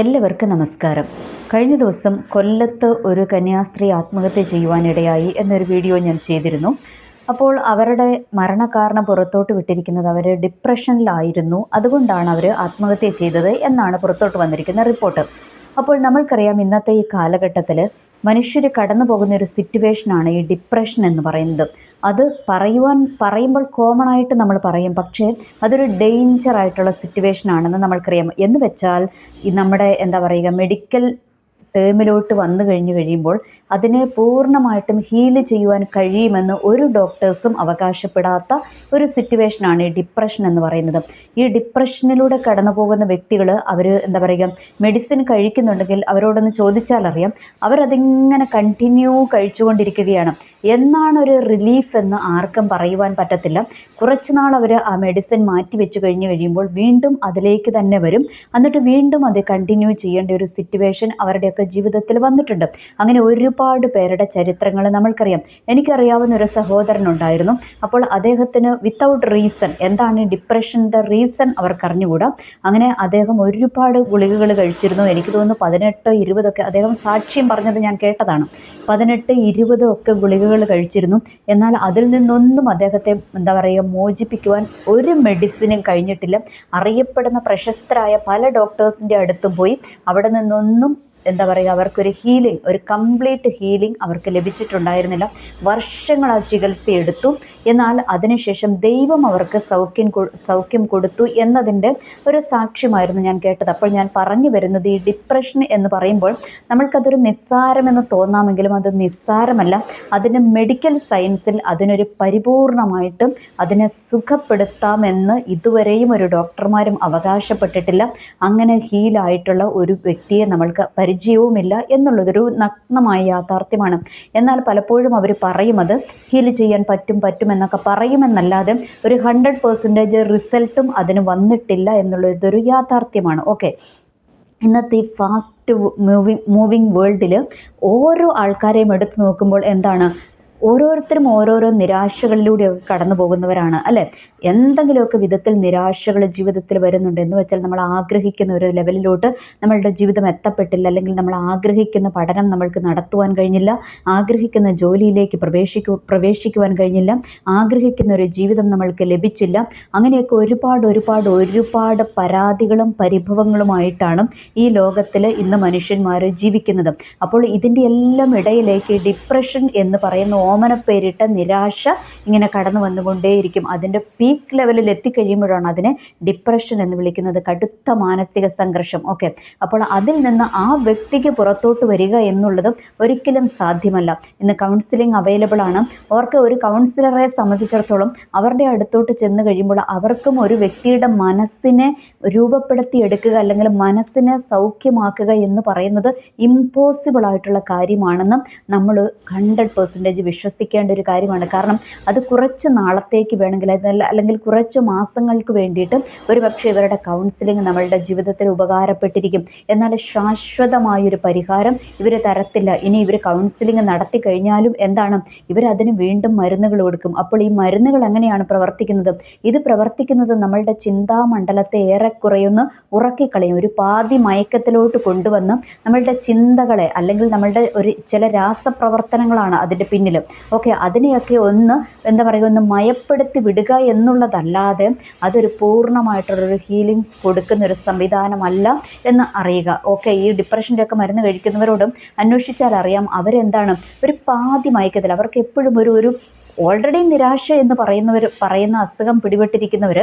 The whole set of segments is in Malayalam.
എല്ലാവർക്കും നമസ്കാരം. കഴിഞ്ഞ ദിവസം കൊല്ലത്ത് ഒരു കന്യാസ്ത്രീ ആത്മഹത്യ ചെയ്യുവാനിടയായി എന്നൊരു വീഡിയോ ഞാൻ ചെയ്തിരുന്നു. അപ്പോൾ അവരുടെ മരണകാരണം പുറത്തോട്ട് വിട്ടിരിക്കുന്നത് അവർ ഡിപ്രഷനിലായിരുന്നു. അതുകൊണ്ടാണ് അവർ ആത്മഹത്യ ചെയ്തത് എന്നാണ് പുറത്തോട്ട് വന്നിരിക്കുന്ന റിപ്പോർട്ട്. അപ്പോൾ നമ്മൾക്കറിയാം ഇന്നത്തെ ഈ കാലഘട്ടത്തിൽ മനുഷ്യർ കടന്നു പോകുന്ന ഒരു സിറ്റുവേഷനാണ് ഈ ഡിപ്രഷൻ എന്ന് പറയുന്നത്. അത് പറയുവാൻ പറയുമ്പോൾ കോമൺ ആയിട്ട് നമ്മൾ പറയും. പക്ഷേ അതൊരു ഡേഞ്ചർ ആയിട്ടുള്ള സിറ്റുവേഷൻ ആണെന്ന് നമ്മൾക്കറിയാം. എന്ന് വെച്ചാൽ ഈ നമ്മുടെ എന്താ പറയുക മെഡിക്കൽ ടേമിലോട്ട് വന്നു കഴിഞ്ഞു കഴിയുമ്പോൾ അതിനെ പൂർണമായിട്ടും ഹീൽ ചെയ്യുവാൻ കഴിയുമെന്ന് ഒരു ഡോക്ടേഴ്സും അവകാശപ്പെടാത്ത ഒരു സിറ്റുവേഷനാണ് ഈ ഡിപ്രഷൻ എന്ന് പറയുന്നത്. ഈ ഡിപ്രഷനിലൂടെ കടന്നു പോകുന്ന വ്യക്തികൾ അവർ എന്താ പറയുക മെഡിസിൻ കഴിക്കുന്നുണ്ടെങ്കിൽ അവരോടൊന്ന് ചോദിച്ചാൽ അറിയാം. അവരതിങ്ങനെ കണ്ടിന്യൂ കഴിച്ചുകൊണ്ടിരിക്കുകയാണ്. എന്നാണ് ഒരു റിലീഫ് എന്ന് ആർക്കും പറയുവാൻ പറ്റത്തില്ല. കുറച്ച് നാൾ അവർ ആ മെഡിസിൻ മാറ്റി വെച്ച് കഴിഞ്ഞ് കഴിയുമ്പോൾ വീണ്ടും അതിലേക്ക് തന്നെ വരും. എന്നിട്ട് വീണ്ടും അത് കണ്ടിന്യൂ ചെയ്യേണ്ട ഒരു സിറ്റുവേഷൻ അവരുടെയൊക്കെ ജീവിതത്തിൽ വന്നിട്ടുണ്ട്. അങ്ങനെ ഒരുപാട് പേരുടെ ചരിത്രങ്ങൾ നമ്മൾക്കറിയാം. എനിക്കറിയാവുന്ന ഒരു സഹോദരനുണ്ടായിരുന്നു. അപ്പോൾ അദ്ദേഹത്തിന് വിത്തൗട്ട് റീസൺ എന്താണ് ഡിപ്രഷന്റെ റീസൺ അവർക്ക് അറിഞ്ഞുകൂടാ അങ്ങനെ അദ്ദേഹം ഒരുപാട് ഗുളികകൾ കഴിച്ചിരുന്നു. എനിക്ക് തോന്നുന്നു പതിനെട്ട് ഇരുപതൊക്കെ അദ്ദേഹം സാക്ഷ്യം പറഞ്ഞത് ഞാൻ കേട്ടതാണ്. പതിനെട്ട് ഇരുപത് ഒക്കെ ഗുളികകൾ കഴിച്ചിരുന്നു. എന്നാൽ അതിൽ നിന്നൊന്നും അദ്ദേഹത്തെ എന്താ പറയുക മോചിപ്പിക്കുവാൻ ഒരു മെഡിസിനും കഴിഞ്ഞിട്ടില്ല. അറിയപ്പെടുന്ന പ്രശസ്തരായ പല ഡോക്ടേഴ്സിന്റെ അടുത്തും പോയി. അവിടെ നിന്നൊന്നും എന്താ പറയുക അവർക്കൊരു ഹീലിംഗ് ഒരു കംപ്ലീറ്റ് ഹീലിംഗ് അവർക്ക് ലഭിച്ചിട്ടുണ്ടായിരുന്നില്ല. വർഷങ്ങൾ ആ ചികിത്സ എടുത്തു. എന്നാൽ അതിനുശേഷം ദൈവം അവർക്ക് സൗഖ്യം സൗഖ്യം കൊടുത്തു എന്നതിന്റെ ഒരു സാക്ഷ്യമായിരുന്നു ഞാൻ കേട്ടത്. അപ്പോൾ ഞാൻ പറഞ്ഞു വരുന്നത് ഈ ഡിപ്രഷൻ എന്ന് പറയുമ്പോൾ നമ്മൾക്കതൊരു നിസ്സാരമെന്ന് തോന്നാമെങ്കിലും അത് നിസ്സാരമല്ല. അതിന് മെഡിക്കൽ സയൻസിൽ അതിനൊരു പരിപൂർണമായിട്ടും അതിനെ സുഖപ്പെടുത്താമെന്ന് ഇതുവരെയും ഒരു ഡോക്ടർമാരും അവകാശപ്പെട്ടിട്ടില്ല. അങ്ങനെ ഹീലായിട്ടുള്ള ഒരു വ്യക്തിയെ നമ്മൾക്ക് പരിചയവുമില്ല എന്നുള്ളതൊരു നഗ്നമായ യാഥാർത്ഥ്യമാണ്. എന്നാൽ പലപ്പോഴും അവർ പറയും അത് ഹീൽ ചെയ്യാൻ പറ്റും പറ്റും എന്നൊക്കെ പറയുമെന്നല്ലാതെ ഒരു ഹൺഡ്രഡ് പെർസെന്റേജ് റിസൾട്ടും അതിന് വന്നിട്ടില്ല എന്നുള്ളതൊരു യാഥാർത്ഥ്യമാണ്. ഓക്കെ ഇന്നത്തെ ഈ ഫാസ്റ്റ് മൂവിങ് മൂവിങ് വേൾഡിൽ ഓരോ ആൾക്കാരെയും എടുത്തു നോക്കുമ്പോൾ എന്താണ്? ഓരോരുത്തരും ഓരോരോ നിരാശകളിലൂടെ കടന്നു പോകുന്നവരാണ് അല്ലേ? എന്തെങ്കിലുമൊക്കെ വിധത്തിൽ നിരാശകൾ ജീവിതത്തിൽ വരുന്നുണ്ട് എന്ന് വെച്ചാൽ നമ്മൾ ആഗ്രഹിക്കുന്ന ഒരു ലെവലിലോട്ട് നമ്മളുടെ ജീവിതം എത്തപ്പെട്ടില്ല അല്ലെങ്കിൽ നമ്മൾ ആഗ്രഹിക്കുന്ന പഠനം നമ്മൾക്ക് നടത്തുവാൻ കഴിഞ്ഞില്ല ആഗ്രഹിക്കുന്ന ജോലിയിലേക്ക് പ്രവേശിക്കു പ്രവേശിക്കുവാൻ കഴിഞ്ഞില്ല ആഗ്രഹിക്കുന്ന ഒരു ജീവിതം നമ്മൾക്ക് ലഭിച്ചില്ല. അങ്ങനെയൊക്കെ ഒരുപാട് ഒരുപാട് ഒരുപാട് പരാതികളും പരിഭവങ്ങളുമായിട്ടാണ് ഈ ലോകത്തിൽ ഇന്ന് മനുഷ്യന്മാർ ജീവിക്കുന്നത്. അപ്പോൾ ഇതിന്റെ എല്ലാം ഇടയിലേക്ക് ഡിപ്രഷൻ എന്ന് പറയുന്ന ഓമനപ്പേരിട്ട നിരാശ ഇങ്ങനെ കടന്നു വന്നുകൊണ്ടേയിരിക്കും. അതിന്റെ പീക്ക് ലെവലിൽ എത്തിക്കഴിയുമ്പോഴാണ് അതിനെ ഡിപ്രഷൻ എന്ന് വിളിക്കുന്നത് കടുത്ത മാനസിക സംഘർഷം. ഓക്കെ അപ്പോൾ അതിൽ നിന്ന് ആ വ്യക്തിക്ക് പുറത്തോട്ട് വരിക എന്നുള്ളത് ഒരിക്കലും സാധ്യമല്ല. ഇന്ന് കൗൺസിലിംഗ് അവൈലബിൾ ആണ്. അവർക്ക് ഒരു കൗൺസിലറെ സംബന്ധിച്ചിടത്തോളം അവരുടെ അടുത്തോട്ട് ചെന്ന് കഴിയുമ്പോൾ അവർക്കും ഒരു വ്യക്തിയുടെ മനസ്സിനെ രൂപപ്പെടുത്തി എടുക്കുക അല്ലെങ്കിൽ മനസ്സിനെ സൗഖ്യമാക്കുക എന്ന് പറയുന്നത് ഇമ്പോസിബിൾ ആയിട്ടുള്ള കാര്യമാണെന്ന് നമ്മൾ ഹൺഡ്രഡ് പെർസെന്റേജ് വിശ്വസിക്കേണ്ട ഒരു കാര്യമാണ്. കാരണം അത് കുറച്ച് നാളത്തേക്ക് വേണമെങ്കിൽ അല്ലെങ്കിൽ കുറച്ച് മാസങ്ങൾക്ക് വേണ്ടിയിട്ട് ഒരു പക്ഷേ ഇവരുടെ കൗൺസിലിംഗ് നമ്മളുടെ ജീവിതത്തിൽ ഉപകാരപ്പെട്ടിരിക്കും. എന്നാൽ ശാശ്വതമായൊരു പരിഹാരം ഇവർ തരത്തില്ല. ഇനി ഇവർ കൗൺസിലിംഗ് നടത്തി കഴിഞ്ഞാലും എന്താണ്? ഇവരതിന് വീണ്ടും മരുന്നുകൾ കൊടുക്കും. അപ്പോൾ ഈ മരുന്നുകൾ എങ്ങനെയാണ് പ്രവർത്തിക്കുന്നത്? ഇത് പ്രവർത്തിക്കുന്നത് നമ്മളുടെ ചിന്താമണ്ഡലത്തെ ഏറെക്കുറയൊന്ന് ഉറക്കിക്കളയും. ഒരു പാതി മയക്കത്തിലോട്ട് കൊണ്ടുവന്ന് നമ്മളുടെ ചിന്തകളെ അല്ലെങ്കിൽ നമ്മളുടെ ഒരു ചില രാസപ്രവർത്തനങ്ങളാണ് അതിന്റെ പിന്നിൽ ഓക്കെ അതിനെയൊക്കെ ഒന്ന് എന്താ പറയുക ഒന്ന് മയപ്പെടുത്തി വിടുക എന്നുള്ളതല്ലാതെ അതൊരു പൂർണമായിട്ടുള്ളൊരു കൊടുക്കുന്ന ഒരു സംവിധാനമല്ല എന്ന് അറിയുക. ഓക്കെ ഈ ഡിപ്രഷന്റെ ഒക്കെ മരുന്ന് കഴിക്കുന്നവരോടും അന്വേഷിച്ചാൽ അറിയാം അവരെന്താണ് ഒരു പാതി മയക്കത്തിൽ അവർക്ക് എപ്പോഴും ഒരു ഒരു ഓൾറെഡി നിരാശ എന്ന് പറയുന്നവർ പറയുന്ന അസുഖം പിടിപെട്ടിരിക്കുന്നവർ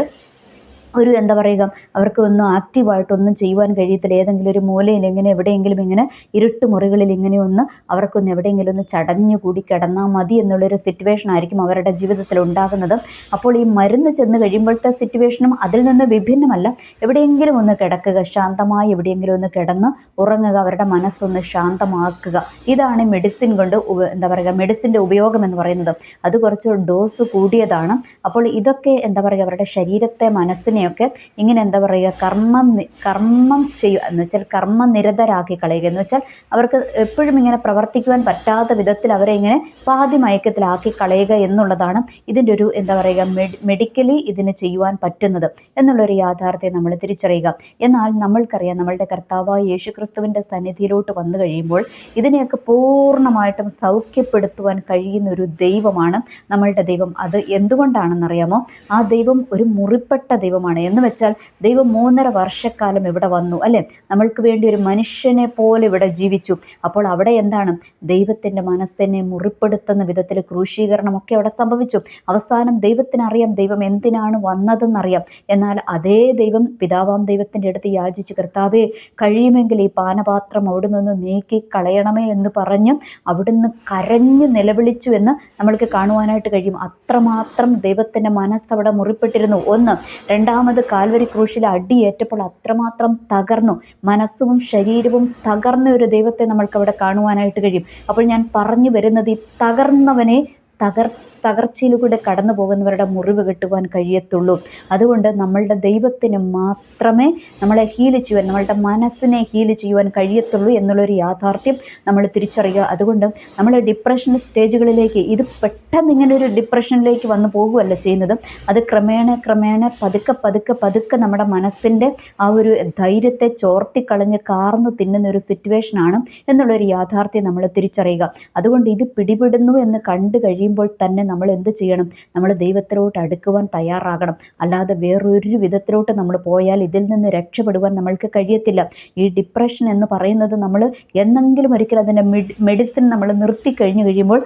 ഒരു എന്താ പറയുക അവർക്ക് ഒന്നും ആക്റ്റീവായിട്ടൊന്നും ചെയ്യുവാൻ കഴിയത്തില്ല. ഏതെങ്കിലും ഒരു മൂലയിൽ ഇങ്ങനെ എവിടെയെങ്കിലും ഇങ്ങനെ ഇരുട്ട് മുറികളിൽ ഇങ്ങനെ ഒന്ന് അവർക്കൊന്ന് എവിടെയെങ്കിലും ഒന്ന് ചടഞ്ഞു കൂടി കിടന്നാൽ മതി എന്നുള്ളൊരു സിറ്റുവേഷൻ ആയിരിക്കും അവരുടെ ജീവിതത്തിൽ ഉണ്ടാകുന്നത്. അപ്പോൾ ഈ മരുന്ന് ചെന്ന് കഴിയുമ്പോഴത്തെ സിറ്റുവേഷനും അതിൽ നിന്ന് വിഭിന്നമല്ല. എവിടെയെങ്കിലും ഒന്ന് കിടക്കുക ശാന്തമായി എവിടെയെങ്കിലും ഒന്ന് കിടന്ന് ഉറങ്ങുക അവരുടെ മനസ്സൊന്ന് ശാന്തമാക്കുക. ഇതാണ് മെഡിസിൻ കൊണ്ട് എന്താ പറയുക മെഡിസിന്റെ ഉപയോഗം എന്ന് പറയുന്നത്. അത് കുറച്ച് ഡോസ് കൂടിയതാണ്. അപ്പോൾ ഇതൊക്കെ എന്താ പറയുക അവരുടെ ശരീരത്തെ മനസ്സിനെ മനസ്സിനെയൊക്കെ ഇങ്ങനെ എന്താ പറയുക കർമ്മം കർമ്മം ചെയ്യുക എന്ന് വെച്ചാൽ കർമ്മനിരതരാക്കി കളയുക. എന്ന് വെച്ചാൽ അവർക്ക് എപ്പോഴും ഇങ്ങനെ പ്രവർത്തിക്കുവാൻ പറ്റാത്ത വിധത്തിൽ അവരെ ഇങ്ങനെ പാതി മയക്കത്തിലാക്കി കളയുക എന്നുള്ളതാണ് ഇതിന്റെ ഒരു എന്താ പറയുക മെഡിക്കലി ഇതിന് ചെയ്യുവാൻ പറ്റുന്നത് എന്നുള്ളൊരു യാഥാർത്ഥ്യം നമ്മൾ തിരിച്ചറിയുക. എന്നാൽ നമ്മൾക്കറിയാം നമ്മളുടെ കർത്താവായ യേശു ക്രിസ്തുവിന്റെ സന്നിധിയിലോട്ട് വന്നു കഴിയുമ്പോൾ ഇതിനെയൊക്കെ പൂർണമായിട്ടും സൗഖ്യപ്പെടുത്തുവാൻ കഴിയുന്ന ഒരു ദൈവമാണ് നമ്മളുടെ ദൈവം. അത് എന്തുകൊണ്ടാണെന്നറിയാമോ? ആ ദൈവം ഒരു മുറിപ്പെട്ട ദൈവമാണ്. എന്ന് വെച്ചാൽ ദൈവം മൂന്നര വർഷക്കാലം ഇവിടെ വന്നു അല്ലേ? നമ്മൾക്ക് വേണ്ടി ഒരു മനുഷ്യനെ പോലെ ഇവിടെ ജീവിച്ചു. അപ്പോൾ അവിടെ എന്താണ്? ദൈവത്തിന്റെ മനസ്സിനെ മുറിപ്പെടുത്തുന്ന വിധത്തിൽ ക്രൂശീകരണമൊക്കെ അവിടെ സംഭവിച്ചു. അവസാനം ദൈവത്തിനറിയാം ദൈവം എന്തിനാണ് വന്നതെന്നറിയാം. എന്നാൽ അതേ ദൈവം പിതാവാം ദൈവത്തിന്റെ അടുത്ത് യാചിച്ച് കർത്താവേ കഴിയുമെങ്കിൽ ഈ പാനപാത്രം അവിടെ നിന്ന് നീക്കി കളയണമേ എന്ന് പറഞ്ഞ് അവിടുന്ന് കരഞ്ഞ് നിലവിളിച്ചു എന്ന് നമ്മൾക്ക് കാണുവാനായിട്ട് കഴിയും. അത്രമാത്രം ദൈവത്തിന്റെ മനസ്സവിടെ മുറിപ്പെട്ടിരുന്നു. ഒന്ന്. രണ്ടാമത് കാൽവരി ക്രൂശിൽ അടിയേറ്റപ്പോൾ അത്രമാത്രം തകർന്നു. മനസ്സും ശരീരവും തകർന്ന ഒരു ദൈവത്തെ നമ്മൾക്ക് അവിടെ കാണുവാനായിട്ട് കഴിയും. അപ്പോൾ ഞാൻ പറഞ്ഞു വരുന്നത് ഈ തകർന്നവനെ തകർ തകർച്ചയിലൂടെ കടന്നു പോകുന്നവരുടെ മുറിവ് കെട്ടുവാൻ കഴിയത്തുള്ളൂ. അതുകൊണ്ട് നമ്മളുടെ ദൈവത്തിന് മാത്രമേ നമ്മളെ ഹീൽ ചെയ്യുവാൻ നമ്മളുടെ മനസ്സിനെ ഹീൽ ചെയ്യുവാൻ കഴിയത്തുള്ളൂ എന്നുള്ളൊരു യാഥാർത്ഥ്യം നമ്മൾ തിരിച്ചറിയുക. അതുകൊണ്ട് നമ്മൾ ഡിപ്രഷൻ സ്റ്റേജുകളിലേക്ക് ഇത് പെട്ടെന്ന് ഇങ്ങനെ ഒരു ഡിപ്രഷനിലേക്ക് വന്നു പോകുകയല്ല ചെയ്യുന്നത് അത് ക്രമേണ ക്രമേണ പതുക്കെ പതുക്കെ പതുക്കെ നമ്മുടെ മനസ്സിന്റെ ആ ഒരു ധൈര്യത്തെ ചോർത്തിക്കളഞ്ഞ് കാർന്നു തിന്നുന്ന ഒരു സിറ്റുവേഷനാണ് എന്നുള്ളൊരു യാഥാർത്ഥ്യം നമ്മൾ തിരിച്ചറിയുക. അതുകൊണ്ട് ഇത് പിടിപെടുന്നു എന്ന് കണ്ടു കഴിയുമ്പോൾ തന്നെ നമ്മൾ എന്ത് ചെയ്യണം? നമ്മൾ ദൈവത്തിലോട്ട് അടുക്കുവാൻ തയ്യാറാകണം. അല്ലാതെ വേറൊരു വിധത്തിലോട്ട് നമ്മൾ പോയാൽ ഇതിൽ നിന്ന് രക്ഷപ്പെടുവാൻ നമ്മൾക്ക് കഴിയത്തില്ല. ഈ ഡിപ്രഷൻ എന്ന് പറയുന്നത് നമ്മൾ എന്നെങ്കിലും ഒരിക്കൽ അതിന്റെ മെഡിസിൻ നമ്മൾ നിർത്തി കഴിഞ്ഞു കഴിയുമ്പോൾ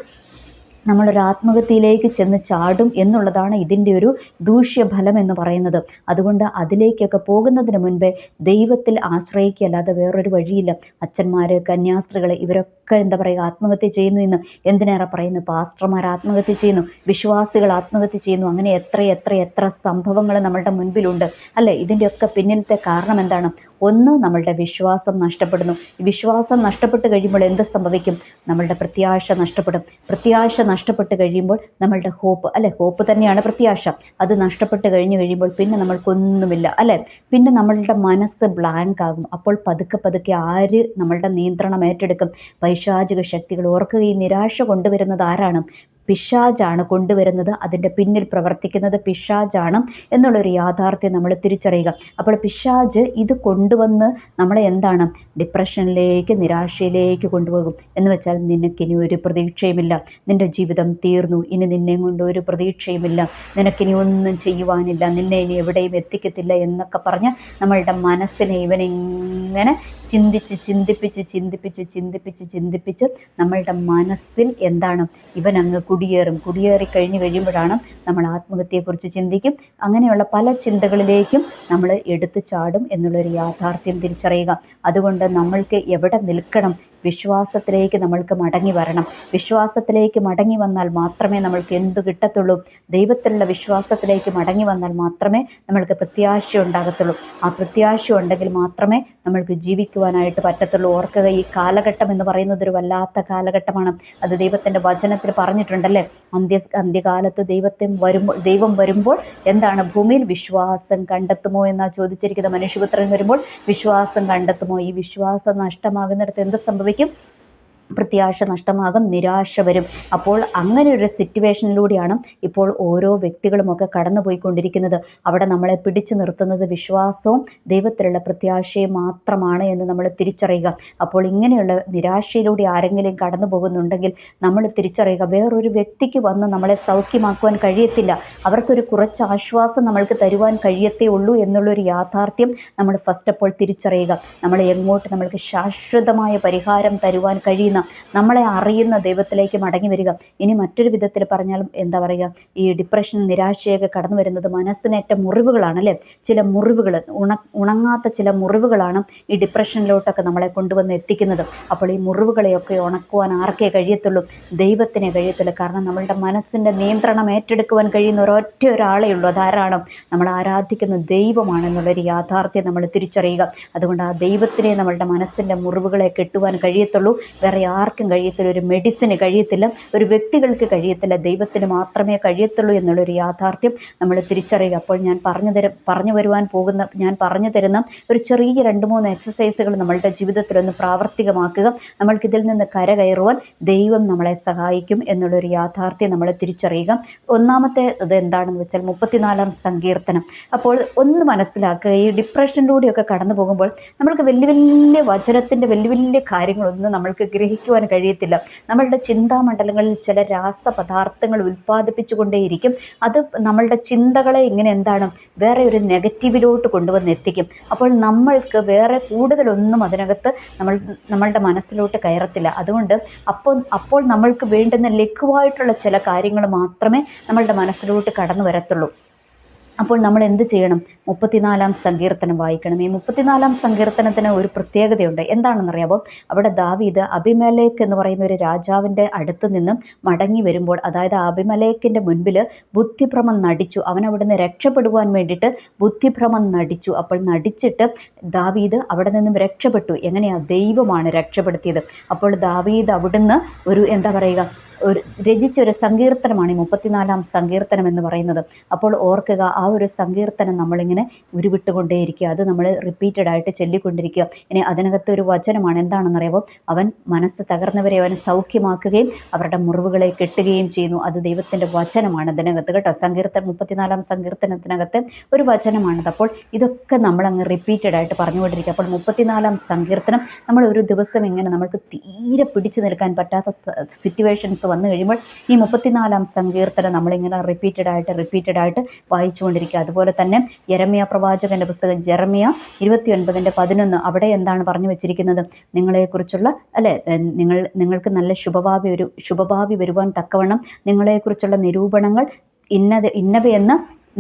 നമ്മളൊരു ആത്മഹത്യയിലേക്ക് ചെന്ന് ചാടും എന്നുള്ളതാണ് ഇതിന്റെ ഒരു ദൂഷ്യഫലം എന്ന് പറയുന്നത്. അതുകൊണ്ട് അതിലേക്കൊക്കെ പോകുന്നതിന് മുൻപേ ദൈവത്തിൽ ആശ്രയിക്കല്ലാതെ വേറൊരു വഴിയില്ല. അച്ഛന്മാർ കന്യാസ്ത്രീകൾ ഇവരൊക്കെ എന്താ പറയുക ആത്മഹത്യ ചെയ്യുന്നു എന്ന് എന്തിനേറെ പറയുന്നു? പാസ്റ്റർമാർ ആത്മഹത്യ ചെയ്യുന്നു വിശ്വാസികൾ ആത്മഹത്യ ചെയ്യുന്നു. അങ്ങനെ എത്ര എത്ര എത്ര സംഭവങ്ങൾ നമ്മളുടെ മുൻപിലുണ്ട്. അല്ലേ? ഇതിന്റെയൊക്കെ പിന്നിലത്തെ കാരണം എന്താണ്? ഒന്ന് നമ്മളുടെ വിശ്വാസം നഷ്ടപ്പെടുന്നു. വിശ്വാസം നഷ്ടപ്പെട്ട് കഴിയുമ്പോൾ എന്ത് സംഭവിക്കും? നമ്മളുടെ പ്രത്യാശ നഷ്ടപ്പെടും. പ്രത്യാശ നഷ്ടപ്പെട്ട് കഴിയുമ്പോൾ നമ്മളുടെ ഹോപ്പ് അല്ലെ? ഹോപ്പ് തന്നെയാണ് പ്രത്യാശ. അത് നഷ്ടപ്പെട്ട് കഴിഞ്ഞ് കഴിയുമ്പോൾ പിന്നെ നമ്മൾക്കൊന്നുമില്ല അല്ലെ? പിന്നെ നമ്മളുടെ മനസ്സ് ബ്ലാങ്ക് ആകും അപ്പോൾ പതുക്കെ പതുക്കെ ആര് നമ്മളുടെ നിയന്ത്രണം ഏറ്റെടുക്കും? പൈശാചിക ശക്തികൾ ഓർക്കുക ഈ നിരാശ കൊണ്ടുവരുന്നത് ആരാണ്? പിശാജാണ് കൊണ്ടുവരുന്നത്. അതിന്റെ പിന്നിൽ പ്രവർത്തിക്കുന്നത് പിശാജാണ് എന്നുള്ളൊരു യാഥാർത്ഥ്യം നമ്മൾ തിരിച്ചറിയുക. അപ്പോൾ പിശാജ് ഇത് കൊണ്ടുവന്ന് നമ്മളെ എന്താണ്? ഡിപ്രഷനിലേക്ക് നിരാശയിലേക്ക് കൊണ്ടുപോകും. എന്ന് വെച്ചാൽ നിനക്കിനി ഒരു പ്രതീക്ഷയുമില്ല. നിന്റെ ജീവിതം തീർന്നു. ഇനി നിന്നെ കൊണ്ട് ഒരു പ്രതീക്ഷയുമില്ല. നിനക്കിനി ഒന്നും ചെയ്യുവാനില്ല. നിന്നെ ഇനി എവിടെയും എത്തിക്കത്തില്ല എന്നൊക്കെ പറഞ്ഞ് നമ്മളുടെ മനസ്സിനെ ഇവനിങ്ങനെ ചിന്തിച്ച് ചിന്തിപ്പിച്ച് ചിന്തിപ്പിച്ച് ചിന്തിപ്പിച്ച് ചിന്തിപ്പിച്ച് നമ്മളുടെ മനസ്സിൽ എന്താണ്? ഇവൻ അങ്ങ് കുടിയേറും. കുടിയേറി കഴിഞ്ഞു കഴിയുമ്പോഴാണ് നമ്മൾ ആത്മഹത്യയെക്കുറിച്ച് ചിന്തിക്കും. അങ്ങനെയുള്ള പല ചിന്തകളിലേക്കും നമ്മൾ എടുത്തു ചാടും എന്നുള്ളൊരു യാഥാർത്ഥ്യം തിരിച്ചറിയുക. അതുകൊണ്ട് നമ്മൾക്ക് എവിടെ നിൽക്കണം വിശ്വാസത്തിലേക്ക് നമ്മൾക്ക് മടങ്ങി വരണം. വിശ്വാസത്തിലേക്ക് മടങ്ങി വന്നാൽ മാത്രമേ നമ്മൾക്ക് എന്തു കിട്ടത്തുള്ളൂ? ദൈവത്തിലുള്ള വിശ്വാസത്തിലേക്ക് മടങ്ങി വന്നാൽ മാത്രമേ നമ്മൾക്ക് പ്രത്യാശ ഉണ്ടാകത്തുള്ളൂ. ആ പ്രത്യാശ ഉണ്ടെങ്കിൽ മാത്രമേ നമ്മൾക്ക് ജീവിക്കുവാനായിട്ട് പറ്റത്തുള്ളൂ. ഓർക്കുക ഈ കാലഘട്ടം എന്ന് പറയുന്നത് ഒരു വല്ലാത്ത കാലഘട്ടമാണ്. അത് ദൈവത്തിന്റെ വചനത്തിൽ പറഞ്ഞിട്ടുണ്ടല്ലേ? അന്ത്യ അന്ത്യകാലത്ത് ദൈവത്തെ വരുമ്പോൾ ദൈവം വരുമ്പോൾ എന്താണ്? ഭൂമിയിൽ വിശ്വാസം കണ്ടെത്തുമോ എന്നാണ് ചോദിച്ചിരിക്കുന്ന മനുഷ്യപുത്രൻ വരുമ്പോൾ വിശ്വാസം കണ്ടെത്തുമോ? ഈ വിശ്വാസം നഷ്ടമാകുന്നിടത്ത് എന്ത് സംഭവിക്കും? സംഭവിക്കും പ്രത്യാശ നഷ്ടമാകും നിരാശ വരും. അപ്പോൾ അങ്ങനെ ഒരു സിറ്റുവേഷനിലൂടെയാണ് ഇപ്പോൾ ഓരോ വ്യക്തികളുമൊക്കെ കടന്നു പോയിക്കൊണ്ടിരിക്കുന്നത് അവിടെ നമ്മളെ പിടിച്ചു നിർത്തുന്നത് വിശ്വാസവും ദൈവത്തിലുള്ള പ്രത്യാശയും മാത്രമാണ് എന്ന് നമ്മൾ തിരിച്ചറിയുക. അപ്പോൾ ഇങ്ങനെയുള്ള നിരാശയിലൂടെ ആരെങ്കിലും കടന്നു പോകുന്നുണ്ടെങ്കിൽ നമ്മൾ തിരിച്ചറിയുക വേറൊരു വ്യക്തിക്ക് വന്ന് നമ്മളെ സൗഖ്യമാക്കുവാൻ കഴിയത്തില്ല. അവർക്കൊരു കുറച്ച് ആശ്വാസം നമ്മൾക്ക് തരുവാൻ കഴിയത്തേ ഉള്ളൂ എന്നുള്ളൊരു യാഥാർത്ഥ്യം നമ്മൾ ഫസ്റ്റ് അപ്പോൾ തിരിച്ചറിയുക. നമ്മൾ എങ്ങോട്ട് നമ്മൾക്ക് ശാശ്വതമായ പരിഹാരം തരുവാൻ കഴിയുന്ന നമ്മളെ അറിയുന്ന ദൈവത്തിലേക്ക് മടങ്ങി വരിക. ഇനി മറ്റൊരു വിധത്തിൽ പറഞ്ഞാലും എന്താ പറയുക? ഈ ഡിപ്രഷൻ നിരാശയൊക്കെ കടന്നു വരുന്നത് മനസ്സിനേറ്റ മുറിവുകളാണ് അല്ലേ? ചില മുറിവുകൾ ഉണ ഉണങ്ങാത്ത ചില മുറിവുകളാണ് ഈ ഡിപ്രഷനിലോട്ടൊക്കെ നമ്മളെ കൊണ്ടുവന്ന് എത്തിക്കുന്നത്. അപ്പോൾ ഈ മുറിവുകളെയൊക്കെ ഉണക്കുവാൻ ആർക്കേ കഴിയത്തുള്ളൂ? ദൈവത്തിനെ കഴിയത്തുള്ളൂ. കാരണം നമ്മളുടെ മനസ്സിന്റെ നിയന്ത്രണം ഏറ്റെടുക്കുവാൻ കഴിയുന്ന ഒരൊറ്റ ഒരാളേ ഉള്ളൂ. അതാരാണ്? നമ്മൾ ആരാധിക്കുന്ന ദൈവമാണെന്നുള്ളൊരു യാഥാർത്ഥ്യം നമ്മൾ തിരിച്ചറിയുക. അതുകൊണ്ട് ആ ദൈവത്തിനെ നമ്മളുടെ മനസ്സിന്റെ മുറിവുകളെ കെട്ടുവാൻ കഴിയത്തുള്ളൂ. വേറെ ആർക്കും കഴിയത്തില്ല ഒരു മെഡിസിന് കഴിയത്തില്ല ഒരു വ്യക്തികൾക്ക് കഴിയത്തില്ല ദൈവത്തിന് മാത്രമേ കഴിയത്തുള്ളൂ എന്നുള്ളൊരു യാഥാർത്ഥ്യം നമ്മൾ തിരിച്ചറിയുക. അപ്പോൾ ഞാൻ പറഞ്ഞു തരും പറഞ്ഞു വരുവാൻ പോകുന്ന ഞാൻ പറഞ്ഞു തരുന്ന ഒരു ചെറിയ രണ്ട് മൂന്ന് എക്സസൈസുകൾ നമ്മളുടെ ജീവിതത്തിലൊന്ന് പ്രാവർത്തികമാക്കുക. നമ്മൾക്കിതിൽ നിന്ന് കരകയറുവാൻ ദൈവം നമ്മളെ സഹായിക്കും എന്നുള്ളൊരു യാഥാർത്ഥ്യം നമ്മൾ തിരിച്ചറിയുക. ഒന്നാമത്തെ ഇത് എന്താണെന്ന് വെച്ചാൽ മുപ്പത്തിനാലാം സങ്കീർത്തനം. അപ്പോൾ ഒന്ന് മനസ്സിലാക്കുക ഈ ഡിപ്രഷനിലൂടെയൊക്കെ കടന്നു പോകുമ്പോൾ നമ്മൾക്ക് വലിയ വലിയ വചനത്തിന്റെ വലിയ വലിയ കാര്യങ്ങളൊന്നും നമ്മൾക്ക് ഗ്രഹിക്കുവാൻ കഴിയത്തില്ല. നമ്മളുടെ ചിന്താമണ്ഡലങ്ങളിൽ ചില രാസപദാർത്ഥങ്ങൾ ഉൽപ്പാദിപ്പിച്ചുകൊണ്ടേയിരിക്കും. അത് നമ്മളുടെ ചിന്തകളെ ഇങ്ങനെ എന്താണ് വേറെ ഒരു നെഗറ്റീവിലോട്ട് കൊണ്ടുവന്ന് എത്തിക്കും. അപ്പോൾ നമ്മൾക്ക് വേറെ കൂടുതലൊന്നും അതിനകത്ത് നമ്മൾ നമ്മളുടെ മനസ്സിലോട്ട് കയറത്തില്ല. അതുകൊണ്ട് അപ്പോൾ അപ്പോൾ നമ്മൾക്ക് വേണ്ടുന്ന ലഘുവായിട്ടുള്ള ചില കാര്യങ്ങൾ മാത്രമേ നമ്മളുടെ മനസ്സിലോട്ട് കടന്നു വരത്തുള്ളൂ. അപ്പോൾ നമ്മൾ എന്ത് ചെയ്യണം? മുപ്പത്തിനാലാം സങ്കീർത്തനം വായിക്കണം. ഈ മുപ്പത്തിനാലാം സങ്കീർത്തനത്തിന് ഒരു പ്രത്യേകതയുണ്ട്. എന്താണെന്നറിയാമോ അവിടെ ദാവീദ് അഭിമലേഖ് എന്ന് പറയുന്ന ഒരു രാജാവിന്റെ അടുത്ത് നിന്നും മടങ്ങി വരുമ്പോൾ അതായത് അഭിമലേഖിന്റെ മുൻപിൽ ബുദ്ധിഭ്രമം നടിച്ചു. അവൻ അവിടുന്ന് രക്ഷപ്പെടുവാൻ വേണ്ടിയിട്ട് ബുദ്ധിഭ്രമം നടിച്ചു. അപ്പോൾ നടിച്ചിട്ട് ദാവീദ് അവിടെ നിന്നും രക്ഷപ്പെട്ടു. എങ്ങനെയാ? ദൈവമാണ് രക്ഷപ്പെടുത്തിയത്. അപ്പോൾ ദാവീദ് അവിടുന്ന് ഒരു എന്താ പറയുക? ഒരു രചിച്ച ഒരു സങ്കീർത്തനമാണ് ഈ മുപ്പത്തിനാലാം സങ്കീർത്തനം എന്ന് പറയുന്നത്. അപ്പോൾ ഓർക്കുക ആ ഒരു സങ്കീർത്തനം നമ്മളിങ്ങനെ ഉരുവിട്ടുകൊണ്ടേയിരിക്കുക. അത് നമ്മൾ റിപ്പീറ്റഡ് ആയിട്ട് ചൊല്ലിക്കൊണ്ടിരിക്കുക. ഇനി അതിനകത്ത് ഒരു വചനമാണ് എന്താണെന്നറിയാമോ അവൻ മനസ്സ് തകർന്നവരെ അവൻ സൗഖ്യമാക്കുകയും അവരുടെ മുറിവുകളെ കെട്ടുകയും ചെയ്യുന്നു. അത് ദൈവത്തിന്റെ വചനമാണ് അതിനകത്ത് കേട്ടോ. സങ്കീർത്തനം മുപ്പത്തിനാലാം സങ്കീർത്തനത്തിനകത്ത് ഒരു വചനമാണത്. അപ്പോൾ ഇതൊക്കെ നമ്മളങ്ങ് റിപ്പീറ്റഡ് ആയിട്ട് പറഞ്ഞുകൊണ്ടിരിക്കുക. അപ്പോൾ മുപ്പത്തിനാലാം സങ്കീർത്തനം നമ്മൾ ഒരു ദിവസം ഇങ്ങനെ നമ്മൾക്ക് തീരെ പിടിച്ചു നിൽക്കാൻ പറ്റാത്ത സിറ്റുവേഷൻസ് വന്നു കഴിയുമ്പോൾ ഈ മുപ്പത്തിനാലാം സങ്കീർത്തനം നമ്മളിങ്ങനെ റിപ്പീറ്റഡ് ആയിട്ട് റിപ്പീറ്റഡ് ആയിട്ട് വായിച്ചുകൊണ്ടിരിക്കുക. അതുപോലെ തന്നെ യരമ്യ പ്രവാചകന്റെ പുസ്തകം ജെറമിയ ഇരുപത്തി ഒൻപതിന്റെ പതിനൊന്ന് അവിടെ എന്താണ് പറഞ്ഞു വെച്ചിരിക്കുന്നത്? നിങ്ങളെക്കുറിച്ചുള്ള അല്ലെ? നിങ്ങൾ നിങ്ങൾക്ക് നല്ല ശുഭഭാവി ഒരു ശുഭഭാവി വരുവാൻ തക്കവണ്ണം നിങ്ങളെക്കുറിച്ചുള്ള നിരൂപണങ്ങൾ ഇന്നത് ഇന്നവയെന്ന്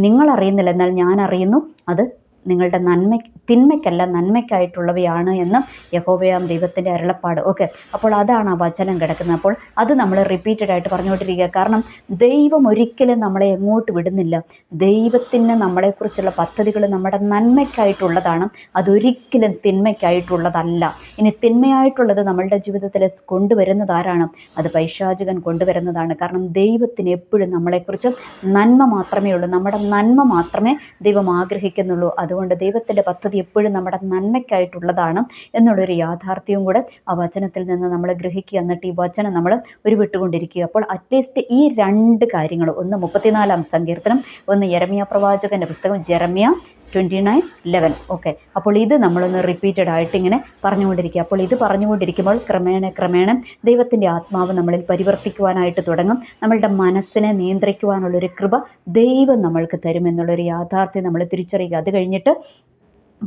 നിങ്ങൾ അറിയുന്നില്ല. എന്നാൽ ഞാൻ അറിയുന്നു അത് നിങ്ങളുടെ നന്മ തിന്മയ്ക്കല്ല നന്മയ്ക്കായിട്ടുള്ളവയാണ് എന്ന് യഹോവയാം ദൈവത്തിന്റെ അരുളപ്പാട്. ഓക്കെ. അപ്പോൾ അതാണ് ആ വചനം കിടക്കുന്നത്. അപ്പോൾ അത് നമ്മൾ റിപ്പീറ്റഡ് ആയിട്ട് പറഞ്ഞുകൊണ്ടിരിക്കുക. കാരണം ദൈവം ഒരിക്കലും നമ്മളെ എങ്ങോട്ട് വിടുന്നില്ല. ദൈവത്തിന് നമ്മളെക്കുറിച്ചുള്ള പദ്ധതികൾ നമ്മുടെ നന്മയ്ക്കായിട്ടുള്ളതാണ്. അതൊരിക്കലും തിന്മയ്ക്കായിട്ടുള്ളതല്ല. ഇനി തിന്മയായിട്ടുള്ളത് നമ്മളുടെ ജീവിതത്തിൽ കൊണ്ടുവരുന്നത് ആരാണ്? അത് പൈശാചകൻ കൊണ്ടുവരുന്നതാണ്. കാരണം ദൈവത്തിന് എപ്പോഴും നമ്മളെക്കുറിച്ച് നന്മ മാത്രമേ ഉള്ളൂ. നമ്മുടെ നന്മ മാത്രമേ ദൈവം ആഗ്രഹിക്കുന്നുള്ളൂ. അതുകൊണ്ട് ദൈവത്തിന്റെ പദ്ധതി എപ്പോഴും നമ്മുടെ നന്മയ്ക്കായിട്ടുള്ളതാണ് എന്നുള്ളൊരു യാഥാർത്ഥ്യവും കൂടെ ആ വചനത്തിൽ നിന്ന് നമ്മൾ ഗ്രഹിക്കുക എന്നിട്ട് ഈ വചനം നമ്മൾ ഒരു ഉരുവിട്ടുകൊണ്ടിരിക്കുക അപ്പോൾ അറ്റ്ലീസ്റ്റ് ഈ രണ്ട് കാര്യങ്ങൾ ഒന്ന് മുപ്പത്തിനാലാം സങ്കീർത്തനം ഒന്ന് യരമിയ പ്രവാചകന്റെ പുസ്തകം Jeremiah twenty nine eleven okay അപ്പോൾ ഇത് നമ്മളൊന്ന് റിപ്പീറ്റഡ് ആയിട്ട് ഇങ്ങനെ പറഞ്ഞുകൊണ്ടിരിക്കുക. അപ്പോൾ ഇത് പറഞ്ഞുകൊണ്ടിരിക്കുമ്പോൾ ക്രമേണ ക്രമേണ ദൈവത്തിന്റെ ആത്മാവ് നമ്മളിൽ പരിവർത്തിക്കുവാനായിട്ട് തുടങ്ങും. നമ്മളുടെ മനസ്സിനെ നിയന്ത്രിക്കുവാനുള്ളൊരു കൃപ ദൈവം നമ്മൾക്ക് തരുമെന്നുള്ളൊരു യാഥാർത്ഥ്യം നമ്മൾ തിരിച്ചറിയുക. അത് കഴിഞ്ഞിട്ട്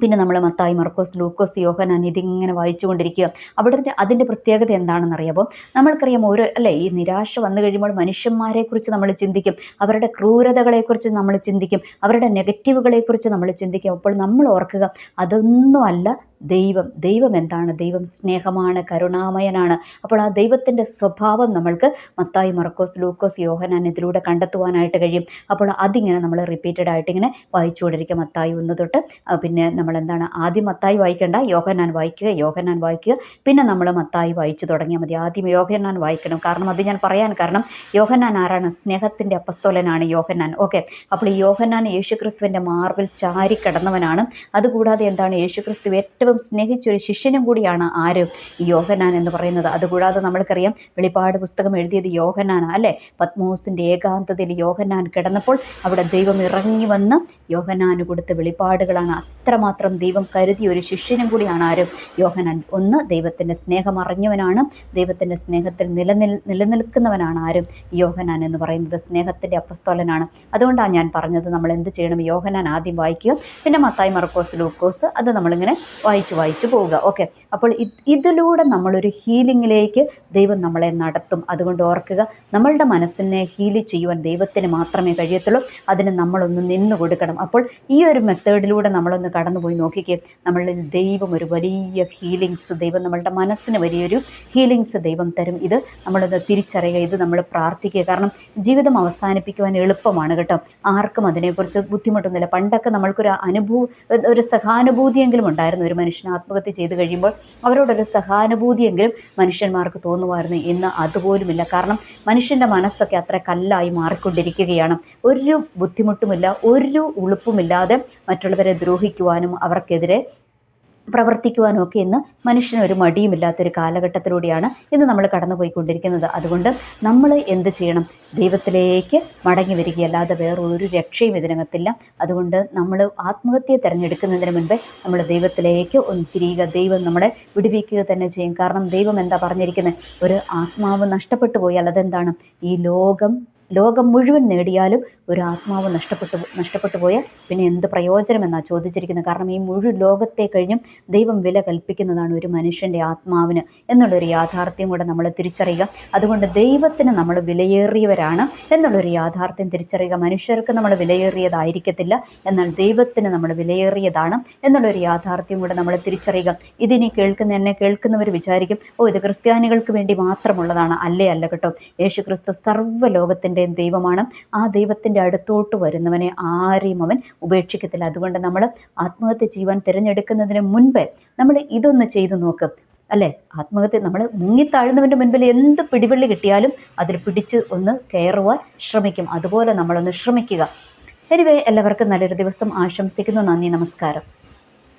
പിന്നെ നമ്മൾ മത്തായി മർക്കോസ് ലൂക്കോസ് യോഹനാൻ ഇതിങ്ങനെ വായിച്ചുകൊണ്ടിരിക്കുക. അവിടെ അതിന്റെ പ്രത്യേകത എന്താണെന്നറിയാമോ നമ്മൾക്കറിയാം ഓരോ അല്ലേ ഈ നിരാശ വന്നു കഴിയുമ്പോൾ മനുഷ്യന്മാരെക്കുറിച്ച് നമ്മൾ ചിന്തിക്കും. അവരുടെ ക്രൂരതകളെക്കുറിച്ച് നമ്മൾ ചിന്തിക്കും. അവരുടെ നെഗറ്റീവുകളെക്കുറിച്ച് നമ്മൾ ചിന്തിക്കും. അപ്പോൾ നമ്മൾ ഓർക്കുക അതൊന്നുമല്ല ദൈവം. ദൈവം എന്താണ്? ദൈവം സ്നേഹമാണ് കരുണാമയനാണ്. അപ്പോൾ ആ ദൈവത്തിന്റെ സ്വഭാവം നമ്മൾക്ക് മത്തായി മർക്കോസ് ലൂക്കോസ് യോഹനാൻ ഇതിലൂടെ കണ്ടെത്തുവാനായിട്ട് കഴിയും. അപ്പോൾ അതിങ്ങനെ നമ്മൾ റിപ്പീറ്റഡ് ആയിട്ട് ഇങ്ങനെ വായിച്ചുകൊണ്ടിരിക്കുക. മത്തായി ഒന്ന് തൊട്ട് പിന്നെ നമ്മൾ എന്താണ് ആദ്യം മത്തായി വായിക്കേണ്ട യോഹനാൻ വായിക്കുക യോഹനാൻ വായിക്കുക. പിന്നെ നമ്മൾ മത്തായി വായിച്ചു തുടങ്ങിയാൽ മതി. ആദ്യം യോഹനാൻ വായിക്കണം. കാരണം അത് ഞാൻ പറയാൻ കാരണം യോഹനാൻ ആരാണ്? സ്നേഹത്തിന്റെ അപ്പസ്തോലനാണ് യോഹനാൻ ഓക്കെ. അപ്പോൾ ഈ യോഹനാൻ യേശുക്രിസ്തുവിന്റെ മാർബിൽ ചാരി കിടന്നവനാണ്. അതുകൂടാതെ എന്താണ് യേശുക്രിസ്തു ഏറ്റവും സ്നേഹിച്ച ഒരു ശിഷ്യനും കൂടിയാണ് ആര്? ഈ യോഹനാൻ എന്ന് പറയുന്നത്. അതുകൂടാതെ നമ്മൾക്കറിയാം വെളിപാട് പുസ്തകം എഴുതിയത് യോഹനാൻ അല്ലേ? പത്മോസിന്റെ ഏകാന്തതയിൽ യോഹനാൻ കിടന്നപ്പോൾ അവിടെ ദൈവം ഇറങ്ങി വന്ന് യോഹനാന് കൊടുത്ത വെളിപ്പാടുകളാണ് അത്രമാത്രം ദൈവം കരുതിയ ഒരു ശിഷ്യനും കൂടിയാണ് ആര്. യോഹനാൻ ഒന്ന് ദൈവത്തിന്റെ സ്നേഹം അറിഞ്ഞവനാണ്. ദൈവത്തിന്റെ സ്നേഹത്തിൽ നിലനിൽ നിലനിൽക്കുന്നവനാണ് ആരും. യോഹനാൻ എന്ന് പറയുന്നത് സ്നേഹത്തിന്റെ അപ്പസ്തോലനാണ്. അതുകൊണ്ടാണ് ഞാൻ പറഞ്ഞത് നമ്മൾ എന്ത് ചെയ്യണം? യോഹനാൻ ആദ്യം വായിക്കുക പിന്നെ മത്തായി മർക്കോസ് ലൂക്കോസ് അത് നമ്മളിങ്ങനെ വായിച്ചു വായിച്ച് വായിച്ച് പോവുക. ഓക്കെ. അപ്പോൾ ഇതിലൂടെ നമ്മളൊരു ഹീലിംഗിലേക്ക് ദൈവം നമ്മളെ നടത്തും. അതുകൊണ്ട് ഓർക്കുക നമ്മളുടെ മനസ്സിനെ ഹീൽ ചെയ്യുവാൻ ദൈവത്തിന് മാത്രമേ കഴിയത്തുള്ളൂ. അതിന് നമ്മളൊന്ന് നിന്ന് കൊടുക്കണം അപ്പോൾ ഈ ഒരു മെത്തേഡിലൂടെ നമ്മളൊന്ന് കടന്നു പോയി നോക്കിക്കേ. നമ്മളിൽ ദൈവം ഒരു വലിയ ഹീലിങ്സ് ദൈവം നമ്മളുടെ മനസ്സിന് വലിയൊരു ഹീലിങ്സ് ദൈവം തരും. ഇത് നമ്മളത് തിരിച്ചറിയുക ഇത് നമ്മൾ പ്രാർത്ഥിക്കുക. കാരണം ജീവിതം അവസാനിപ്പിക്കുവാൻ എളുപ്പമാണ് കേട്ടോ. ആർക്കും അതിനെക്കുറിച്ച് ബുദ്ധിമുട്ടൊന്നുമില്ല. പണ്ടൊക്കെ നമ്മൾക്കൊരു അനുഭൂ ഒരു സഹാനുഭൂതിയെങ്കിലും ഉണ്ടായിരുന്നു. ഒരു മനുഷ്യൻ ആത്മഹത്യ ചെയ്ത് കഴിയുമ്പോൾ അവരോടൊരു സഹാനുഭൂതിയെങ്കിലും മനുഷ്യന്മാർക്ക് തോന്നുമായിരുന്നു. ഇന്ന് അതുപോലുമില്ല. കാരണം മനുഷ്യന്റെ മനസ്സൊക്കെ അത്ര കല്ലായി മാറിക്കൊണ്ടിരിക്കുകയാണ്. ഒരു ബുദ്ധിമുട്ടുമില്ല ഒരു ഉളുപ്പുമില്ലാതെ മറ്റുള്ളവരെ ദ്രോഹിക്കുവാനും അവർക്കെതിരെ പ്രവർത്തിക്കുവാനും ഒക്കെ ഇന്ന് മനുഷ്യനൊരു മടിയുമില്ലാത്തൊരു കാലഘട്ടത്തിലൂടെയാണ് ഇന്ന് നമ്മൾ കടന്നുപോയിക്കൊണ്ടിരിക്കുന്നത്. അതുകൊണ്ട് നമ്മൾ എന്ത് ചെയ്യണം? ദൈവത്തിലേക്ക് മടങ്ങി വരികയല്ലാതെ വേറൊരു രക്ഷയും ഇതിനകത്തില്ല. അതുകൊണ്ട് നമ്മൾ ആത്മഹത്യയെ തിരഞ്ഞെടുക്കുന്നതിന് മുൻപേ നമ്മൾ ദൈവത്തിലേക്ക് ഒന്ന് തിരിയുക. ദൈവം നമ്മളെ വിടുവിക്കുക തന്നെ ചെയ്യും. കാരണം ദൈവം എന്താ പറഞ്ഞിരിക്കുന്നത് ഒരു ആത്മാവ് നഷ്ടപ്പെട്ടു പോയാൽ അതെന്താണ്? ഈ ലോകം ലോകം മുഴുവൻ നേടിയാലും ഒരു ആത്മാവ് നഷ്ടപ്പെട്ടു നഷ്ടപ്പെട്ടു പോയാൽ പിന്നെ എന്ത് പ്രയോജനമെന്നാണ് ചോദിച്ചിരിക്കുന്നത്? കാരണം ഈ മുഴുവൻ ലോകത്തെ കഴിഞ്ഞും ദൈവം വില കൽപ്പിക്കുന്നതാണ് ഒരു മനുഷ്യന്റെ ആത്മാവിന് എന്നുള്ളൊരു യാഥാർത്ഥ്യം കൂടെ നമ്മൾ തിരിച്ചറിയുക. അതുകൊണ്ട് ദൈവത്തിന് നമ്മൾ വിലയേറിയവരാണ് എന്നുള്ളൊരു യാഥാർത്ഥ്യം തിരിച്ചറിയുക. മനുഷ്യർക്ക് നമ്മൾ വിലയേറിയതായിരിക്കത്തില്ല എന്നാൽ ദൈവത്തിന് നമ്മൾ വിലയേറിയതാണ് എന്നുള്ളൊരു യാഥാർത്ഥ്യം കൂടെ നമ്മൾ തിരിച്ചറിയുക. ഇതിനി കേൾക്കുന്ന എന്നെ കേൾക്കുന്നവർ വിചാരിക്കും ഓ ഇത് ക്രിസ്ത്യാനികൾക്ക് വേണ്ടി മാത്രമുള്ളതാണ്. അല്ലേ അല്ല കേട്ടോ. യേശു ക്രിസ്തു സർവ ലോകത്തിന്റെയും ദൈവമാണ്. ആ ദൈവത്തിന്റെ അടുത്തോട്ട് വരുന്നവനെ ആരെയും അവൻ ഉപേക്ഷിക്കത്തില്ല. അതുകൊണ്ട് നമ്മൾ ആത്മഹത്യ ചെയ്യുവാൻ തിരഞ്ഞെടുക്കുന്നതിന് മുൻപേ നമ്മൾ ഇതൊന്ന് ചെയ്തു നോക്ക്. അല്ലേ? ആത്മഹത്യ നമ്മൾ മുങ്ങിത്താഴുന്നവന്റെ മുൻപിൽ എന്ത് പിടിവള്ളി കിട്ടിയാലും അതിൽ പിടിച്ച് ഒന്ന് കയറുവാൻ ശ്രമിക്കും. അതുപോലെ നമ്മളൊന്ന് ശ്രമിക്കുക. എനിവേ എല്ലാവർക്കും നല്ലൊരു ദിവസം ആശംസിക്കുന്നു. നന്ദി നമസ്കാരം.